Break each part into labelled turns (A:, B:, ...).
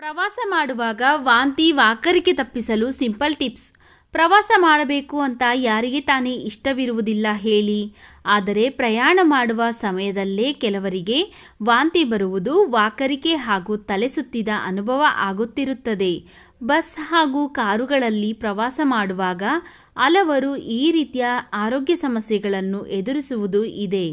A: ಪ್ರವಾಸ ಮಾಡುವಾಗ ವಾಂತಿ ವಾಕರಿಕೆ ತಪ್ಪಿಸಲು ಸಿಂಪಲ್ ಟಿಪ್ಸ್. ಪ್ರವಾಸ ಮಾಡಬೇಕು ಅಂತ ಯಾರಿಗೆ ತಾನೇ ಇಷ್ಟವಿರುವುದಿಲ್ಲ ಹೇಳಿ. ಆದರೆ ಪ್ರಯಾಣ ಮಾಡುವ ಸಮಯದಲ್ಲೇ ಕೆಲವರಿಗೆ ವಾಂತಿ ಬರುವುದು ವಾಕರಿಕೆ ಹಾಗೂ ತಲೆ ಸುತ್ತಿದ ಅನುಭವ ಆಗುತ್ತಿರುತ್ತದೆ. ಬಸ್ ಹಾಗೂ ಕಾರುಗಳಲ್ಲಿ ಪ್ರವಾಸ ಮಾಡುವಾಗ ಹಲವರು ಈ ರೀತಿಯ ಆರೋಗ್ಯ ಸಮಸ್ಯೆಗಳನ್ನು ಎದುರಿಸುವುದು ಇದೆ.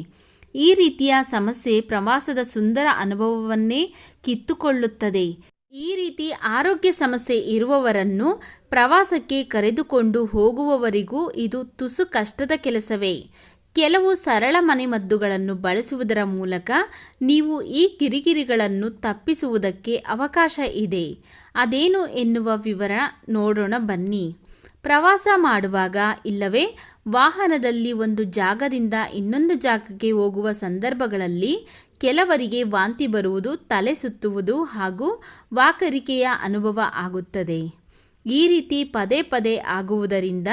A: ಈ ರೀತಿಯ ಸಮಸ್ಯೆ ಪ್ರವಾಸದ ಸುಂದರ ಅನುಭವವನ್ನೇ ಕಿತ್ತುಕೊಳ್ಳುತ್ತದೆ. ಈ ರೀತಿ ಆರೋಗ್ಯ ಸಮಸ್ಯೆ ಇರುವವರನ್ನು ಪ್ರವಾಸಕ್ಕೆ ಕರೆದುಕೊಂಡು ಹೋಗುವವರಿಗೂ ಇದು ತುಸು ಕಷ್ಟದ ಕೆಲಸವೇ. ಕೆಲವು ಸರಳ ಮನೆಮದ್ದುಗಳನ್ನು ಬಳಸುವುದರ ಮೂಲಕ ನೀವು ಈ ಕಿರಿಕಿರಿಗಳನ್ನು ತಪ್ಪಿಸುವುದಕ್ಕೆ ಅವಕಾಶ ಇದೆ. ಅದೇನು ಎನ್ನುವ ವಿವರ ನೋಡೋಣ ಬನ್ನಿ. ಪ್ರವಾಸ ಮಾಡುವಾಗ ಇಲ್ಲವೇ ವಾಹನದಲ್ಲಿ ಒಂದು ಜಾಗದಿಂದ ಇನ್ನೊಂದು ಜಾಗಕ್ಕೆ ಹೋಗುವ ಸಂದರ್ಭಗಳಲ್ಲಿ ಕೆಲವರಿಗೆ ವಾಂತಿ ಬರುವುದು, ತಲೆ ಸುತ್ತುವುದು ಹಾಗೂ ವಾಕರಿಕೆಯ ಅನುಭವ ಆಗುತ್ತದೆ. ಈ ರೀತಿ ಪದೇ ಪದೇ ಆಗುವುದರಿಂದ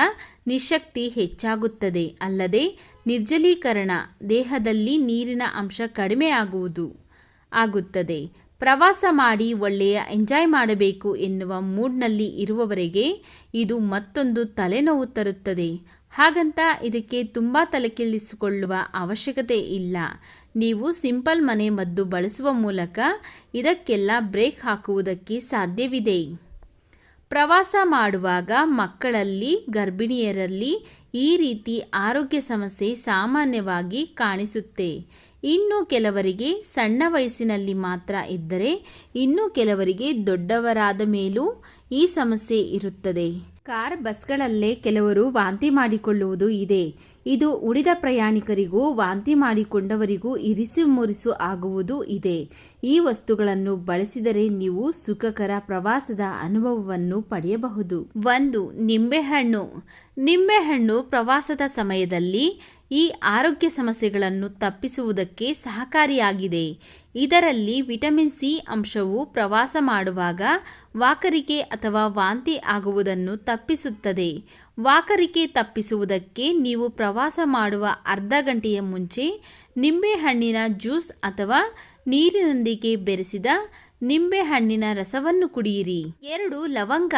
A: ನಿಶಕ್ತಿ ಹೆಚ್ಚಾಗುತ್ತದೆ. ಅಲ್ಲದೆ ನಿರ್ಜಲೀಕರಣ ದೇಹದಲ್ಲಿ ನೀರಿನ ಅಂಶ ಕಡಿಮೆ ಆಗುವುದು ಆಗುತ್ತದೆ. ಪ್ರವಾಸ ಮಾಡಿ ಒಳ್ಳೆಯ ಎಂಜಾಯ್ ಮಾಡಬೇಕು ಎನ್ನುವ ಮೂಡ್ನಲ್ಲಿ ಇರುವವರೆಗೆ ಇದು ಮತ್ತೊಂದು ತಲೆನೋವು ತರುತ್ತದೆ. ಹಾಗಂತ ಇದಕ್ಕೆ ತುಂಬ ತಲೆಕೆಳಿಸಿಕೊಳ್ಳುವ ಅವಶ್ಯಕತೆ ಇಲ್ಲ. ನೀವು ಸಿಂಪಲ್ ಮನೆ ಮದ್ದು ಬಳಸುವ ಮೂಲಕ ಇದಕ್ಕೆಲ್ಲ ಬ್ರೇಕ್ ಹಾಕುವುದಕ್ಕೆ ಸಾಧ್ಯವಿದೆ. ಪ್ರವಾಸ ಮಾಡುವಾಗ ಮಕ್ಕಳಲ್ಲಿ, ಗರ್ಭಿಣಿಯರಲ್ಲಿ ಈ ರೀತಿ ಆರೋಗ್ಯ ಸಮಸ್ಯೆ ಸಾಮಾನ್ಯವಾಗಿ ಕಾಣಿಸುತ್ತೆ. ಇನ್ನು ಕೆಲವರಿಗೆ ಸಣ್ಣ ವಯಸ್ಸಿನಲ್ಲಿ ಮಾತ್ರ ಇದ್ದರೆ, ಇನ್ನು ಕೆಲವರಿಗೆ ದೊಡ್ಡವರಾದ ಮೇಲೂ ಈ ಸಮಸ್ಯೆ ಇರುತ್ತದೆ. ಕಾರ್ ಬಸ್ಗಳಲ್ಲೇ ಕೆಲವರು ವಾಂತಿ ಮಾಡಿಕೊಳ್ಳುವುದು ಇದೆ. ಇದು ಉಳಿದ ಪ್ರಯಾಣಿಕರಿಗೂ ವಾಂತಿ ಮಾಡಿಕೊಂಡವರಿಗೂ ಇರಿಸು ಮುರಿಸು ಆಗುವುದು ಇದೆ. ಈ ವಸ್ತುಗಳನ್ನು ಬಳಸಿದರೆ ನೀವು ಸುಖಕರ ಪ್ರವಾಸದ ಅನುಭವವನ್ನು ಪಡೆಯಬಹುದು. ಒಂದು, ನಿಂಬೆಹಣ್ಣು. ನಿಂಬೆಹಣ್ಣು ಪ್ರವಾಸದ ಸಮಯದಲ್ಲಿ ಈ ಆರೋಗ್ಯ ಸಮಸ್ಯೆಗಳನ್ನು ತಪ್ಪಿಸುವುದಕ್ಕೆ ಸಹಕಾರಿಯಾಗಿದೆ. ಇದರಲ್ಲಿ ವಿಟಮಿನ್ ಸಿ ಅಂಶವು ಪ್ರವಾಸ ಮಾಡುವಾಗ ವಾಕರಿಕೆ ಅಥವಾ ವಾಂತಿ ಆಗುವುದನ್ನು ತಪ್ಪಿಸುತ್ತದೆ. ವಾಕರಿಕೆ ತಪ್ಪಿಸುವುದಕ್ಕೆ ನೀವು ಪ್ರವಾಸ ಮಾಡುವ ಅರ್ಧ ಗಂಟೆಯ ಮುಂಚೆ ನಿಂಬೆಹಣ್ಣಿನ ಜ್ಯೂಸ್ ಅಥವಾ ನೀರಿನೊಂದಿಗೆ ಬೆರೆಸಿದ ನಿಂಬೆಹಣ್ಣಿನ ರಸವನ್ನು ಕುಡಿಯಿರಿ. ಎರಡು ಲವಂಗ.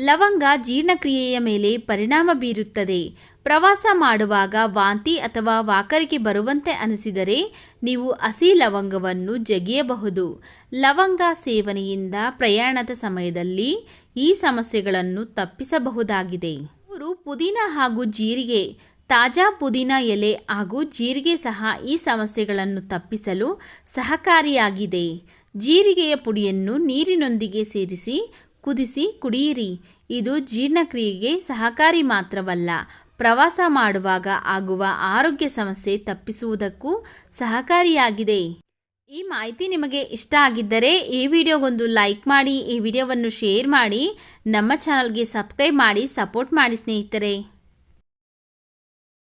A: ಲವಂಗ ಜೀರ್ಣಕ್ರಿಯೆಯ ಮೇಲೆ ಪರಿಣಾಮ ಬೀರುತ್ತದೆ. ಪ್ರವಾಸ ಮಾಡುವಾಗ ವಾಂತಿ ಅಥವಾ ವಾಕರಿಕೆ ಬರುವಂತೆ ಅನಿಸಿದರೆ ನೀವು ಹಸಿ ಲವಂಗವನ್ನು ಜಗಿಯಬಹುದು. ಲವಂಗ ಸೇವನೆಯಿಂದ ಪ್ರಯಾಣದ ಸಮಯದಲ್ಲಿ ಈ ಸಮಸ್ಯೆಗಳನ್ನು ತಪ್ಪಿಸಬಹುದಾಗಿದೆ. ಮೂರು, ಪುದೀನ ಹಾಗೂ ಜೀರಿಗೆ. ತಾಜಾ ಪುದೀನ ಎಲೆ ಹಾಗೂ ಜೀರಿಗೆ ಸಹ ಈ ಸಮಸ್ಯೆಗಳನ್ನು ತಪ್ಪಿಸಲು ಸಹಕಾರಿಯಾಗಿದೆ. ಜೀರಿಗೆಯ ಪುಡಿಯನ್ನು ನೀರಿನೊಂದಿಗೆ ಸೇರಿಸಿ, ಕುದಿಸಿ, ಕುಡಿಯಿರಿ. ಇದು ಜೀರ್ಣಕ್ರಿಯೆಗೆ ಸಹಕಾರಿ ಮಾತ್ರವಲ್ಲ ಪ್ರವಾಸ ಮಾಡುವಾಗ ಆಗುವ ಆರೋಗ್ಯ ಸಮಸ್ಯೆ ತಪ್ಪಿಸುವುದಕ್ಕೂ ಸಹಕಾರಿಯಾಗಿದೆ. ಈ ಮಾಹಿತಿ ನಿಮಗೆ ಇಷ್ಟ ಆಗಿದ್ದರೆ ಈ ವಿಡಿಯೋಗೊಂದು ಲೈಕ್ ಮಾಡಿ, ಈ ವಿಡಿಯೋವನ್ನು ಶೇರ್ ಮಾಡಿ, ನಮ್ಮ ಚಾನಲ್ಗೆ ಸಬ್ಸ್ಕ್ರೈಬ್ ಮಾಡಿ, ಸಪೋರ್ಟ್ ಮಾಡಿ ಸ್ನೇಹಿತರೆ.